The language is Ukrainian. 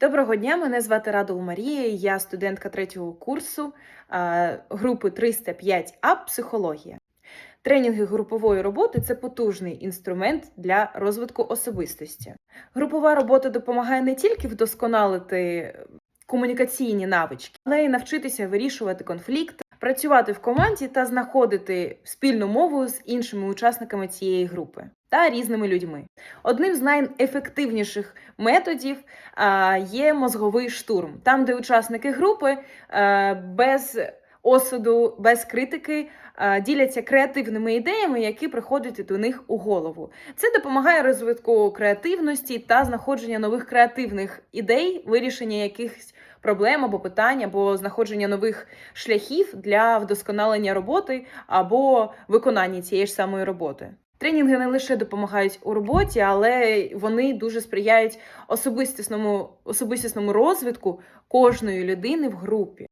Доброго дня, мене звати Радова Марія. Я студентка третього курсу групи 305 А психологія. Тренінги групової роботи це потужний інструмент для розвитку особистості. Групова робота допомагає не тільки вдосконалити комунікаційні навички, але й навчитися вирішувати конфлікти, працювати в команді та знаходити спільну мову з іншими учасниками цієї групи та різними людьми. Одним з найефективніших методів є мозговий штурм, там, де учасники групи е, без осуду, без критики е, діляться креативними ідеями, які приходять до них у голову. Це допомагає розвитку креативності та знаходження нових креативних ідей, вирішення якихось проблем або питань, або знаходження нових шляхів для вдосконалення роботи або виконання цієї ж самої роботи. Тренінги не лише допомагають у роботі, але вони дуже сприяють особистісному, особистісному розвитку кожної людини в групі.